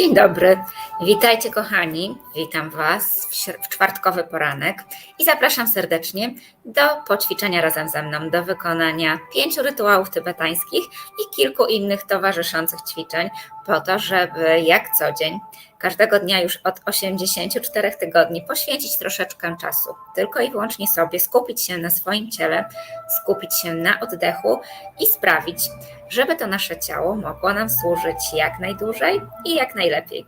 Dzień dobry, witajcie kochani. Witam Was w, czwartkowy poranek i zapraszam serdecznie do poćwiczenia razem ze mną, do wykonania pięciu rytuałów tybetańskich i kilku innych towarzyszących ćwiczeń, po to, żeby jak co dzień, każdego dnia już od 84 tygodni poświęcić troszeczkę czasu tylko i wyłącznie sobie, skupić się na swoim ciele, skupić się na oddechu i sprawić, żeby to nasze ciało mogło nam służyć jak najdłużej i jak najlepiej.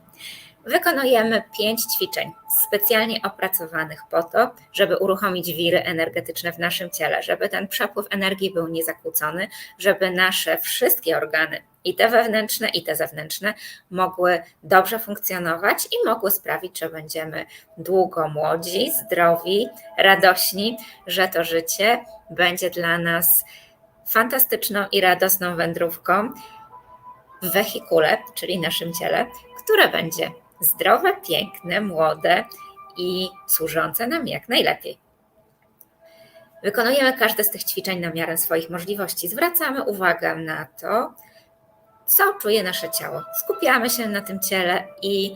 Wykonujemy pięć ćwiczeń specjalnie opracowanych po to, żeby uruchomić wiry energetyczne w naszym ciele, żeby ten przepływ energii był niezakłócony, żeby nasze wszystkie organy, i te wewnętrzne, i te zewnętrzne, mogły dobrze funkcjonować i mogły sprawić, że będziemy długo młodzi, zdrowi, radośni, że to życie będzie dla nas fantastyczną i radosną wędrówką w wehikule, czyli naszym ciele, które będzie zdrowe, piękne, młode i służące nam jak najlepiej. Wykonujemy każde z tych ćwiczeń na miarę swoich możliwości. Zwracamy uwagę na to, co czuje nasze ciało. Skupiamy się na tym ciele i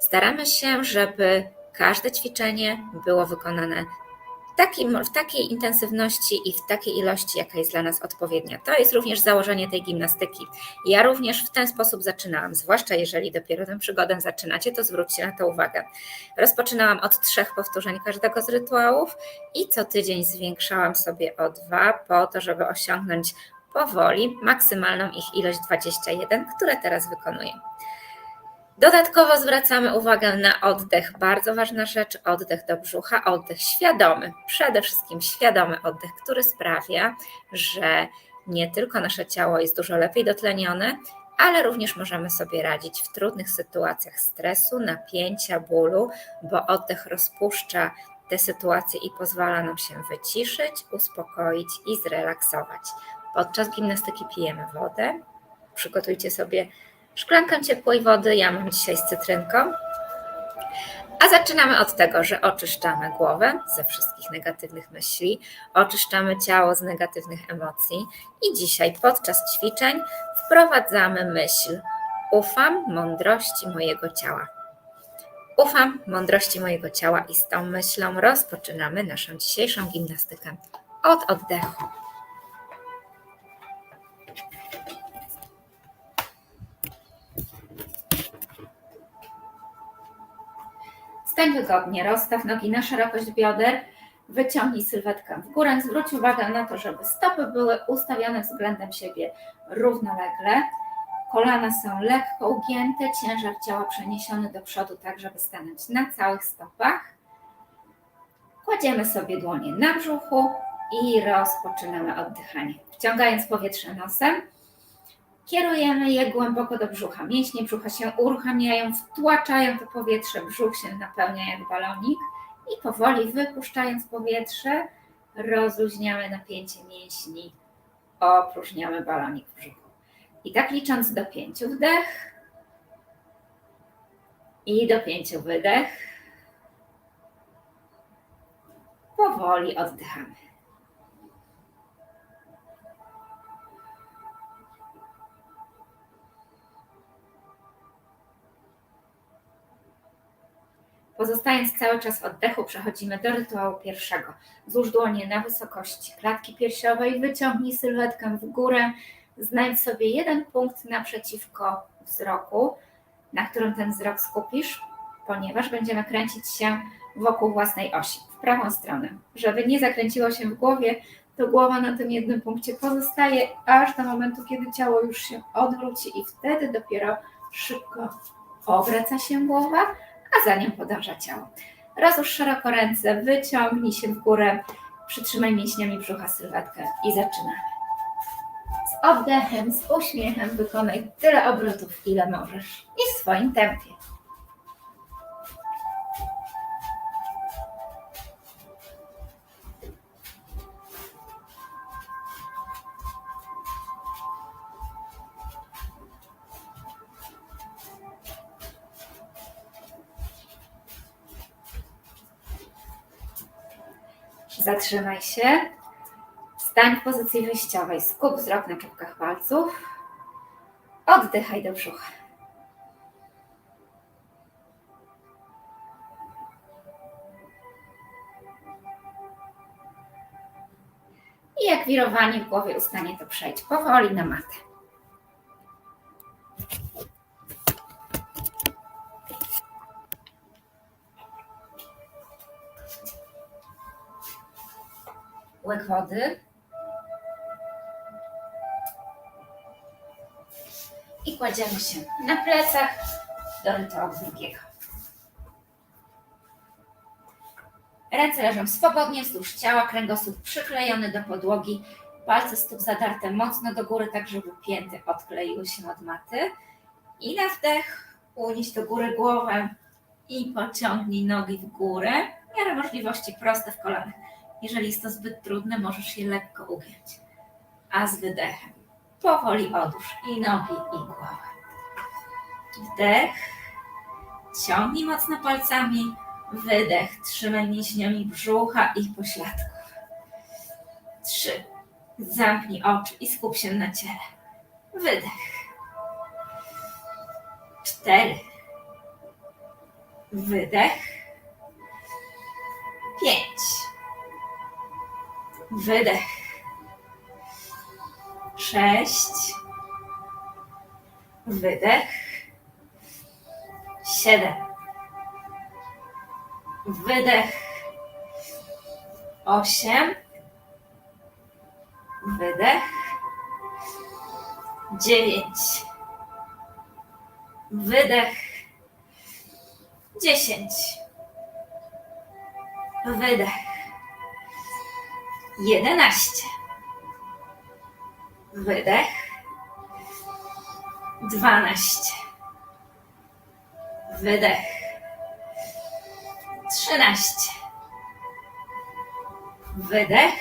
staramy się, żeby każde ćwiczenie było wykonane takim, w takiej intensywności i w takiej ilości, jaka jest dla nas odpowiednia. To jest również założenie tej gimnastyki. Ja również w ten sposób zaczynałam, zwłaszcza jeżeli dopiero tę przygodę zaczynacie, to zwróćcie na to uwagę. Rozpoczynałam od trzech powtórzeń każdego z rytuałów i co tydzień zwiększałam sobie o dwa, po to, żeby osiągnąć powoli maksymalną ich ilość 21, które teraz wykonuję. Dodatkowo zwracamy uwagę na oddech. Bardzo ważna rzecz, oddech do brzucha, oddech świadomy. Przede wszystkim świadomy oddech, który sprawia, że nie tylko nasze ciało jest dużo lepiej dotlenione, ale również możemy sobie radzić w trudnych sytuacjach stresu, napięcia, bólu, bo oddech rozpuszcza te sytuacje i pozwala nam się wyciszyć, uspokoić i zrelaksować. Podczas gimnastyki pijemy wodę. Przygotujcie sobie szklankę ciepłej wody. Ja mam dzisiaj z cytrynką. A zaczynamy od tego, że oczyszczamy głowę ze wszystkich negatywnych myśli, oczyszczamy ciało z negatywnych emocji i dzisiaj podczas ćwiczeń wprowadzamy myśl: Ufam mądrości mojego ciała. Ufam mądrości mojego ciała i z tą myślą rozpoczynamy naszą dzisiejszą gimnastykę od oddechu. Stań wygodnie, rozstaw nogi na szerokość bioder, wyciągnij sylwetkę w górę, zwróć uwagę na to, żeby stopy były ustawione względem siebie równolegle. Kolana są lekko ugięte, ciężar ciała przeniesiony do przodu, tak żeby stanąć na całych stopach. Kładziemy sobie dłonie na brzuchu i rozpoczynamy oddychanie. Wciągając powietrze nosem, Kierujemy je głęboko do brzucha. Mięśnie brzucha się uruchamiają, wtłaczają to powietrze, brzuch się napełnia jak balonik i powoli wypuszczając powietrze, rozluźniamy napięcie mięśni, opróżniamy balonik w brzuchu. I tak licząc do pięciu wdech i do pięciu wydech, powoli oddychamy. Pozostając cały czas w oddechu, przechodzimy do rytuału pierwszego. Złóż dłonie na wysokości klatki piersiowej, wyciągnij sylwetkę w górę, znajdź sobie jeden punkt naprzeciwko wzroku, na którym ten wzrok skupisz, ponieważ będziemy kręcić się wokół własnej osi, w prawą stronę. Żeby nie zakręciło się w głowie, to głowa na tym jednym punkcie pozostaje aż do momentu, kiedy ciało już się odwróci i wtedy dopiero szybko obraca się głowa, a za nią podąża ciało. Rozłóż szeroko ręce, wyciągnij się w górę, przytrzymaj mięśniami brzucha sylwetkę i zaczynamy. Z oddechem, z uśmiechem wykonaj tyle obrotów, ile możesz i w swoim tempie. Zatrzymaj się. Stań w pozycji wyjściowej. Skup wzrok na czubkach palców. Oddychaj do brzucha. I jak wirowanie w głowie ustanie, to przejdź powoli na matę. Łyk wody. I kładziemy się na plecach do rytuału drugiego. Ręce leżą swobodnie wzdłuż ciała, kręgosłup przyklejony do podłogi, palce stóp zadarte mocno do góry, tak żeby pięty odkleiły się od maty. I na wdech unieś do góry głowę i pociągnij nogi w górę. W miarę możliwości proste w kolanach. Jeżeli jest to zbyt trudne, możesz je lekko ugiąć. A z wydechem powoli odłóż i nogi, i głowę. Wdech. Ciągnij mocno palcami. Wydech. Trzymaj mięśniami brzucha i pośladków. Trzy. Zamknij oczy i skup się na ciele. Wydech. Cztery. Wydech. Pięć. Wydech. Sześć. Wydech. Siedem. Wydech. Osiem. Wydech. Dziewięć. Wydech. Dziesięć. Wydech. Jedenaście. Wydech. Dwanaście. Wydech. Trzynaście. Wydech.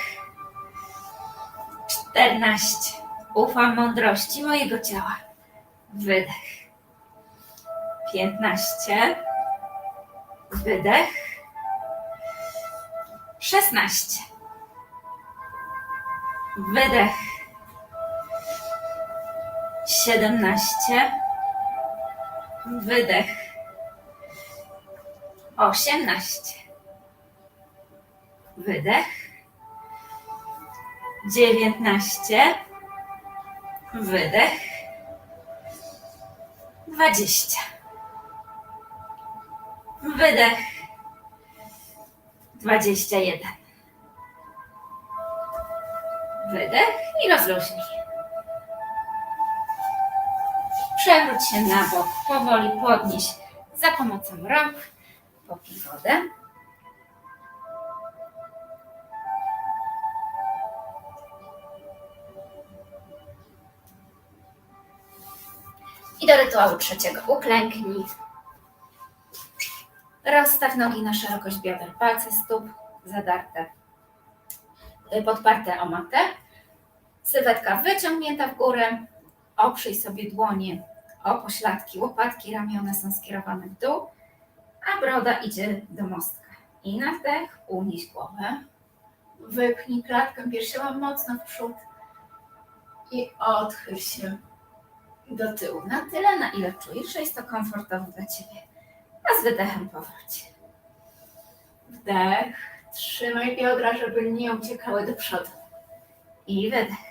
Czternaście. Ufam mądrości mojego ciała. Wydech. Piętnaście. Wydech. Szesnaście. Wydech. Siedemnaście. Wydech. Osiemnaście. Wydech. Dziewiętnaście. Wydech. Dwadzieścia. Wydech. Dwadzieścia jeden. Wydech i rozluźnij. Przewróć się na bok, powoli podnieś za pomocą rąk, popij wodę. I do rytuału trzeciego uklęknij. Rozstaw nogi na szerokość bioder, palce stóp zadarte, y, podparte o matę. Sylwetka wyciągnięta w górę. Oprzyj sobie dłonie o pośladki, łopatki, ramiona są skierowane w dół, a broda idzie do mostka. I na wdech unieś głowę. Wypchnij klatkę piersiową mocno w przód i odchyl się do tyłu. Na tyle, na ile czujesz, że jest to komfortowe dla Ciebie. A z wydechem powróć. Wdech. Trzymaj biodra, żeby nie uciekały do przodu. I wydech.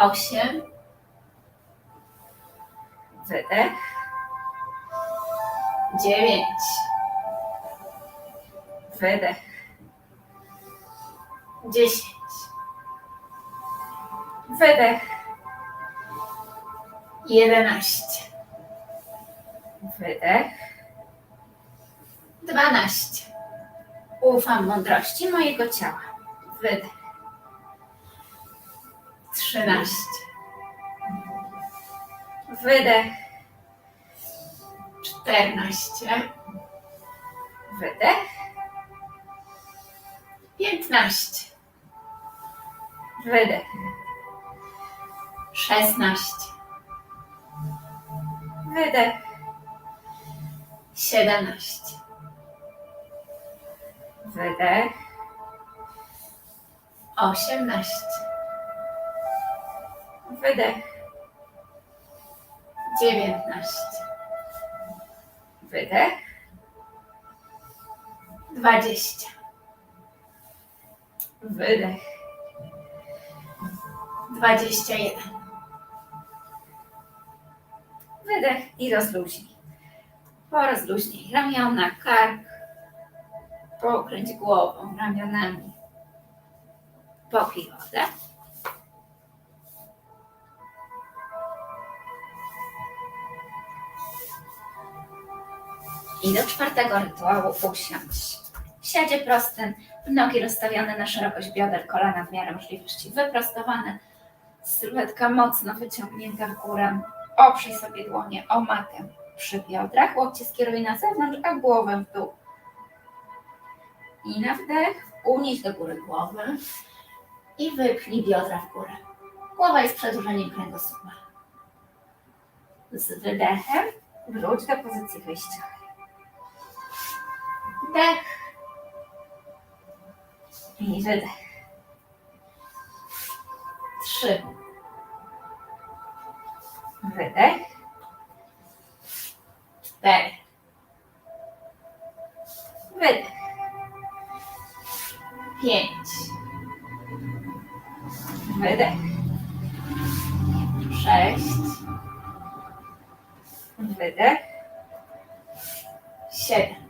Osiem. Wydech. Dziewięć. Wydech. Dziesięć. Wydech. Jedenaście. Wydech. Dwanaście. Ufam mądrości mojego ciała. Wydech. Trzynaście. Wydech. Czternaście. Wydech. Piętnaście. Wydech. szesnaście, Wydech. siedemnaście, Wydech. osiemnaście, Wydech. dziewiętnaście, Wydech. dwadzieścia, Wydech. dwadzieścia jeden, Wydech i rozluźnij. Porozluźnij ramiona, kark. Pokręć głową, ramionami. Popij wodę. I do czwartego rytuału usiądź. Siadzie prosty, nogi rozstawione na szerokość bioder, kolana w miarę możliwości wyprostowane, sylwetka mocno wyciągnięta w górę. Oprzyj sobie dłonie o matę przy biodrach, łokcie skieruj na zewnątrz, a głowę w dół. I na wdech unieś do góry głowę i wypchnij biodra w górę. Głowa jest przedłużeniem kręgosłupa. Z wydechem wróć do pozycji wyjściowej. Wdech i wydech. trzy, Wydech. cztery, Wydech. pięć, Wydech. sześć, Wydech. siedem,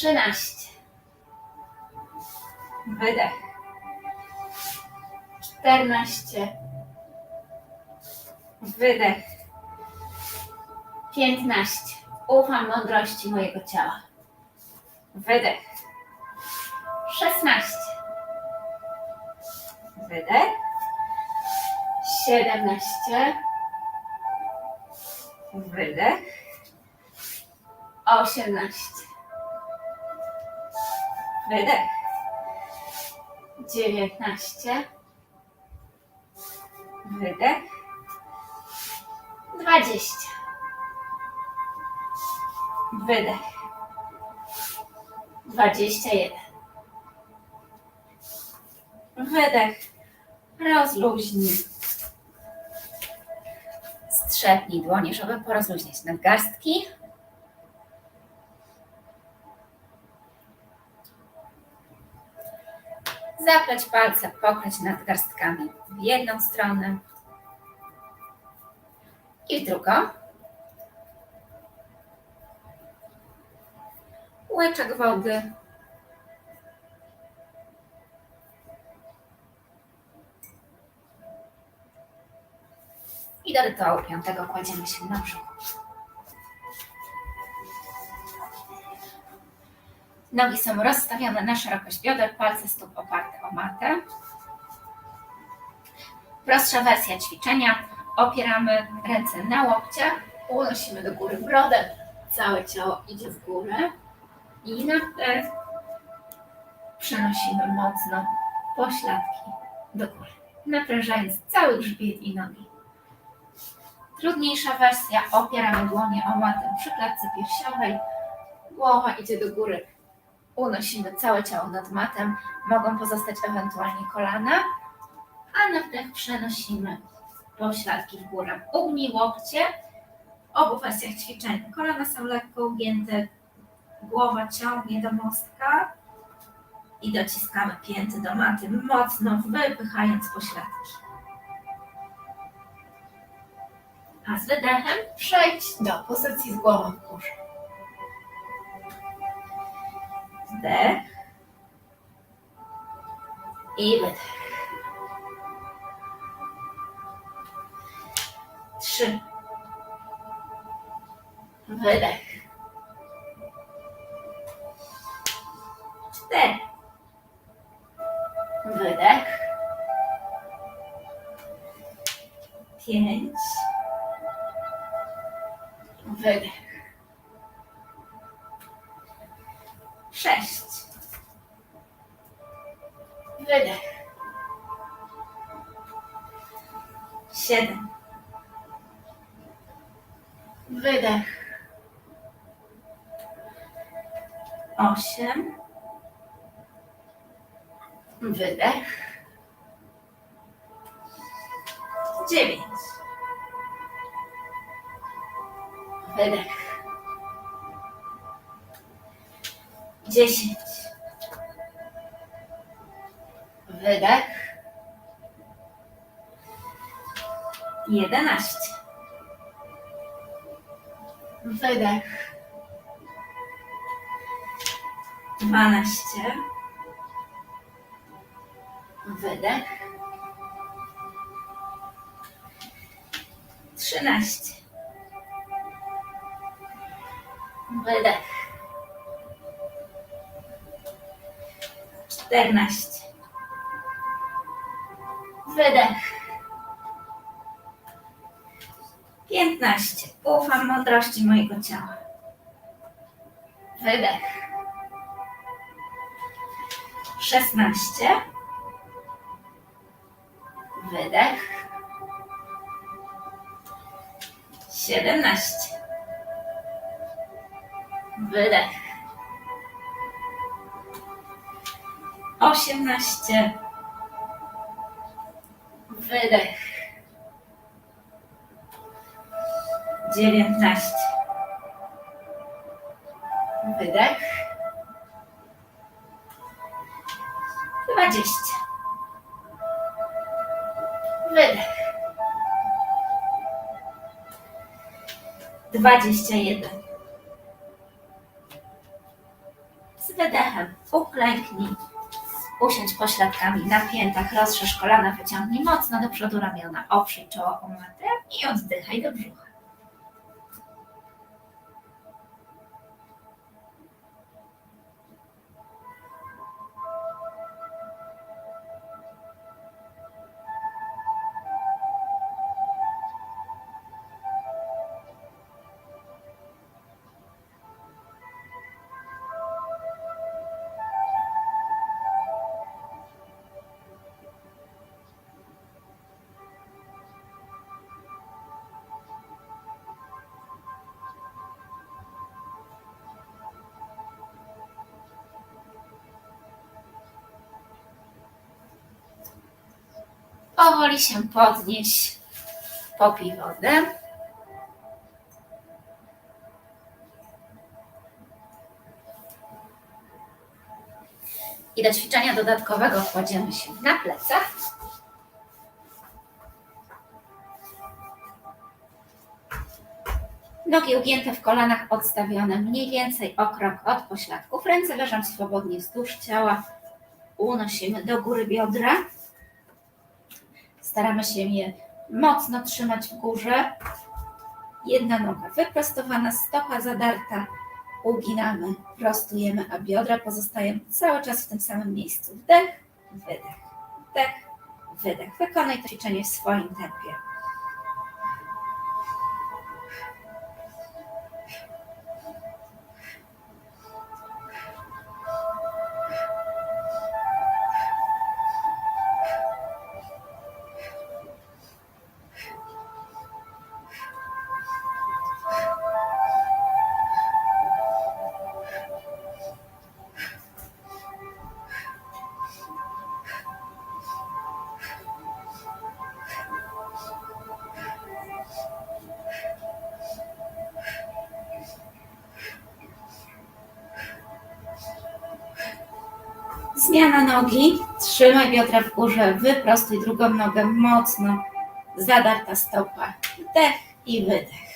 Trzynaście, Wydech. czternaście, Wydech. piętnaście. Ufam mądrości mojego ciała. Wydech. Szesnaście, Wydech. siedemnaście, Wydech. osiemnaście, Wydech. dziewiętnaście, Wydech. dwadzieścia, Wydech. dwadzieścia jeden, Wydech. Rozluźnij. Strzepnij dłonie, żeby porozluźniać nadgarstki. Zapleć palce, pokręć nadgarstkami w jedną stronę i w drugą. Łyczek wody I do rytuału piątego kładziemy się na brzuchu. Nogi są rozstawione na szerokość bioder, palce stóp oparte matę. Prostsza wersja ćwiczenia. Opieramy ręce na łokciach, unosimy do góry brodę, całe ciało idzie w górę, i na wdech przenosimy mocno pośladki do góry, naprężając cały grzbiet i nogi. Trudniejsza wersja, opieramy dłonie o matę przy klatce piersiowej, głowa idzie do góry, unosimy całe ciało nad matem, mogą pozostać ewentualnie kolana, a na wdech przenosimy pośladki w górę. Ugnij łokcie. W obu wersjach ćwiczeń kolana są lekko ugięte, głowa ciągnie do mostka i dociskamy pięty do maty, mocno wypychając pośladki. A z wydechem przejdź do pozycji z głową w górze. Wdech, I wydech. Trzy. Wydech. Cztery. Wydech. Pięć. Wydech. Sześć. Wydech. Siedem. Wydech. Osiem. Wydech. Dziewięć. Wydech. Dziesięć. Wydech. Jedenaście. Wydech. Dwanaście. Wydech. Trzynaście. Wydech. Czternaście. Wydech. Piętnaście. Ufam mądrości mojego ciała. Wydech. Szesnaście. Wydech. Siedemnaście. Wydech. Osiemnaście. Wydech. Dziewiętnaście. Wydech. Dwadzieścia. Wydech. Dwadzieścia jeden. Z wydechem uklęknij. Usiądź pośladkami na piętach, rozszerz kolana, wyciągnij mocno do przodu ramiona, oprzyj czoło o matę i oddychaj do brzucha. Powoli się podnieś, popij wodę. I do ćwiczenia dodatkowego kładziemy się na plecach. Nogi ugięte w kolanach, odstawione mniej więcej o krok od pośladków. Ręce leżą swobodnie wzdłuż ciała. Unosimy do góry biodra. Staramy się je mocno trzymać w górze. Jedna noga wyprostowana, stopa zadarta. Uginamy, prostujemy, a biodra pozostają cały czas w tym samym miejscu. Wdech, wydech, wdech, wydech. Wykonaj to ćwiczenie w swoim tempie. Zmiana nogi. Trzymaj biodra w górze, wyprostuj drugą nogę mocno. Zadarta stopa. Wdech i wydech.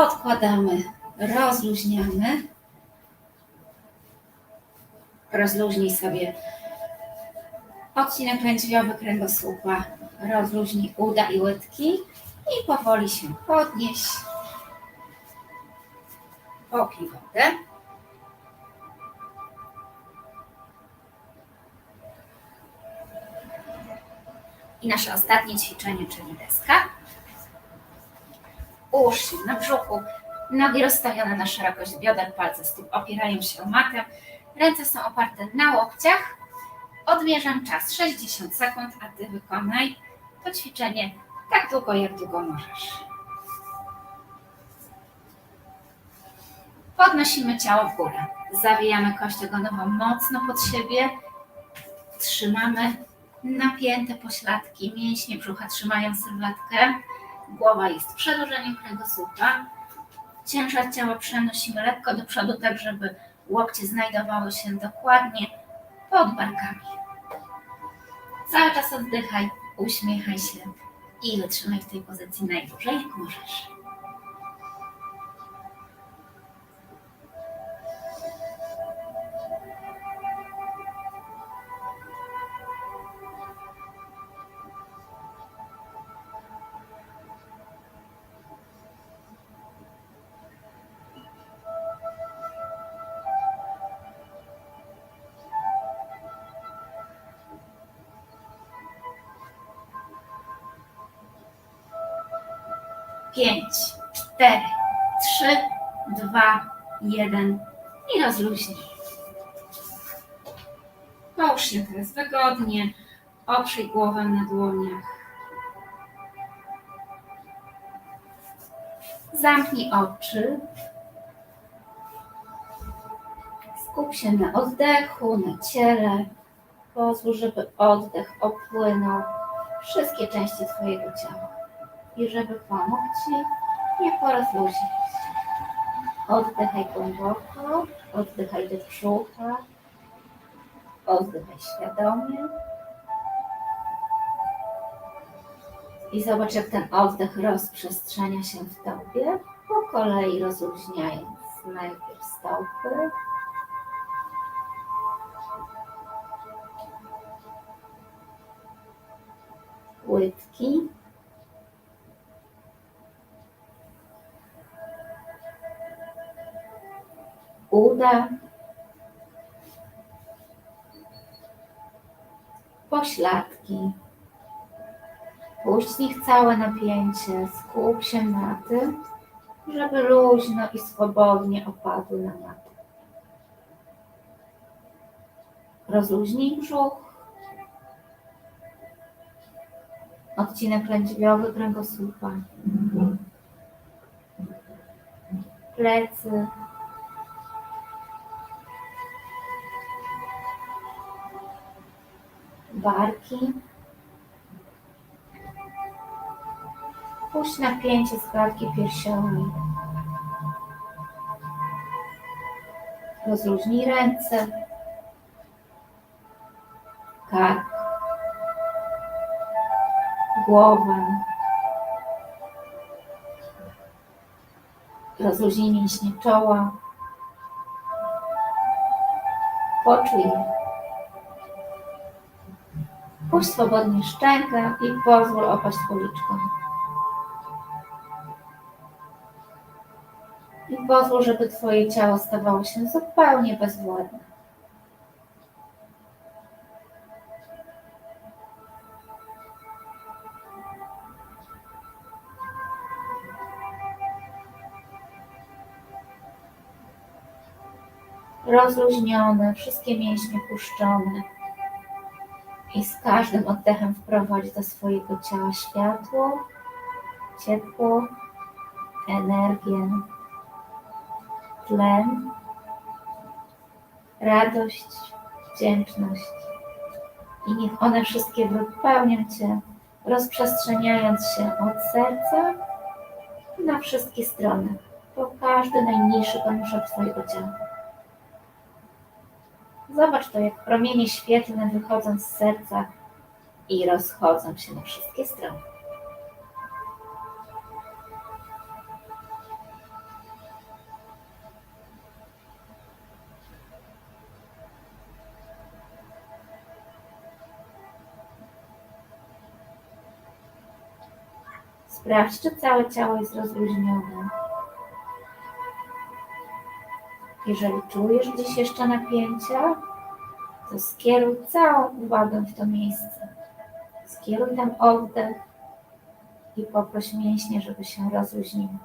Odkładamy, rozluźniamy. Rozluźnij sobie odcinek lędźwiowy kręgosłupa, rozluźnij uda i łydki i powoli się podnieś. Popij wodę. I nasze ostatnie ćwiczenie, czyli deska. Się na brzuchu, nogi rozstawione na szerokość bioder, palce stóp opierają się o matę, ręce są oparte na łokciach. Odmierzam czas 60 sekund, a Ty wykonaj to ćwiczenie tak długo, jak długo możesz. Podnosimy ciało w górę. Zawijamy kość ogonową mocno pod siebie. Trzymamy napięte pośladki. Mięśnie brzucha trzymają sylwetkę. Głowa jest przedłużeniem kręgosłupa. Ciężar ciała przenosimy lekko do przodu, tak żeby łokcie znajdowały się dokładnie pod barkami. Cały czas oddychaj, uśmiechaj się i wytrzymaj w tej pozycji najdłużej, jak możesz. Pięć, cztery, trzy, dwa, jeden i rozluźnij. Połóż się teraz wygodnie, oprzyj głowę na dłoniach. Zamknij oczy. Skup się na oddechu, na ciele. Pozwól, żeby oddech opłynął wszystkie części Twojego ciała i żeby pomógł Ci je porozluźnić. Oddychaj głęboko, oddychaj do brzucha, oddychaj świadomie. I zobacz, jak ten oddech rozprzestrzenia się w Tobie, po kolei rozluźniając najpierw stopy, łydki, uda, pośladki. Puść z nich całe napięcie, skup się na tym, żeby luźno i swobodnie opadły na matę. Rozluźnij brzuch, odcinek lędźwiowy kręgosłupa, plecy, barki. Puść napięcie z klatki piersiowej. Rozluźnij ręce, kark, głowę. Rozluźnij mięśnie czoła. Poczuj Puść swobodnie szczękę i pozwól opaść policzką. I pozwól, żeby Twoje ciało stawało się zupełnie bezwładne. Rozluźnione, wszystkie mięśnie puszczone. I z każdym oddechem wprowadź do swojego ciała światło, ciepło, energię, tlen, radość, wdzięczność. I niech one wszystkie wypełnią Cię, rozprzestrzeniając się od serca na wszystkie strony, po każdy najmniejszy kąciek Twojego ciała. Zobacz to, jak promienie świetlne wychodzą z serca i rozchodzą się na wszystkie strony. Sprawdź, czy całe ciało jest rozluźnione. Jeżeli czujesz gdzieś jeszcze napięcia, to skieruj całą uwagę w to miejsce. Skieruj tam oddech i poproś mięśnie, żeby się rozluźniły.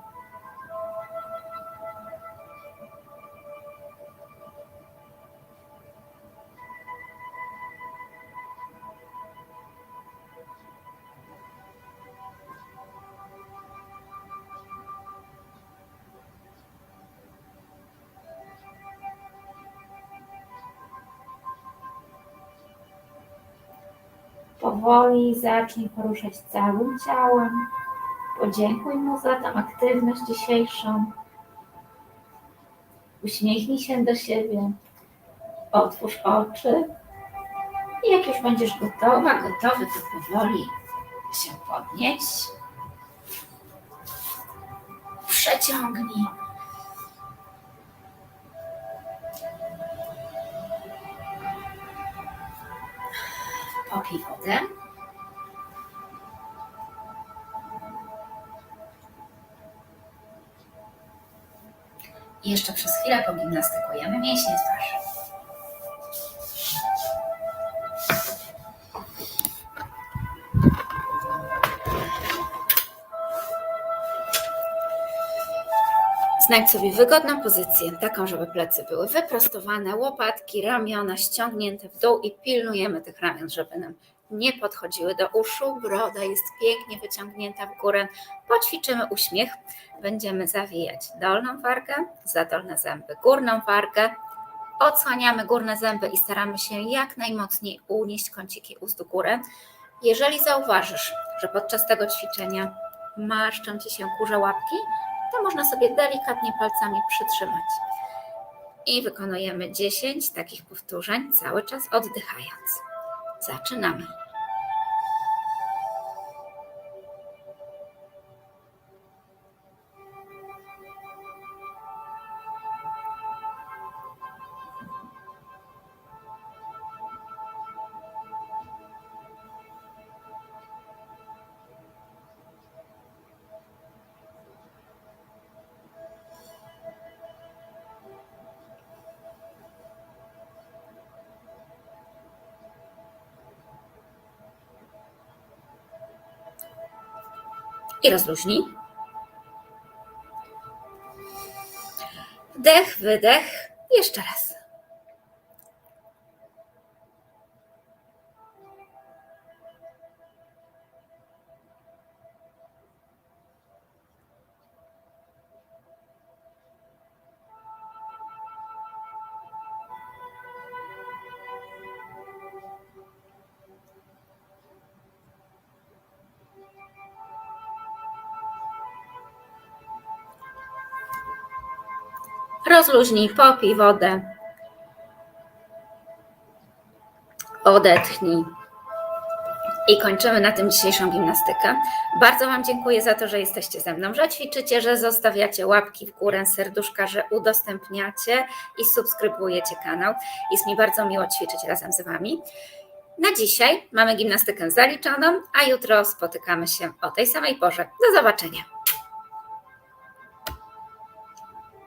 Powoli zacznij poruszać całym ciałem. Podziękuj mu za tę aktywność dzisiejszą. Uśmiechnij się do siebie. Otwórz oczy. I jak już będziesz gotowa, gotowy, to powoli się podnieś. Przeciągnij. Jeszcze przez chwilę pogimnastykujemy mięśnie twarzy. Znajdź sobie wygodną pozycję, taką, żeby plecy były wyprostowane, łopatki, ramiona ściągnięte w dół i pilnujemy tych ramion, żeby nam nie podchodziły do uszu. Broda jest pięknie wyciągnięta w górę. Poćwiczymy uśmiech. Będziemy zawijać dolną wargę, za dolne zęby, górną wargę. Odsłaniamy górne zęby i staramy się jak najmocniej unieść kąciki ust do góry. Jeżeli zauważysz, że podczas tego ćwiczenia marszczą Ci się kurze łapki, to można sobie delikatnie palcami przytrzymać. I wykonujemy 10 takich powtórzeń, cały czas oddychając. Zaczynamy. I rozluźnij. Wdech, wydech. Jeszcze raz. Rozluźnij, popij wodę. Odetchnij. I kończymy na tym dzisiejszą gimnastykę. Bardzo Wam dziękuję za to, że jesteście ze mną, że ćwiczycie, że zostawiacie łapki w górę, serduszka, że udostępniacie i subskrybujecie kanał. Jest mi bardzo miło ćwiczyć razem z Wami. Na dzisiaj mamy gimnastykę zaliczoną, a jutro spotykamy się o tej samej porze. Do zobaczenia.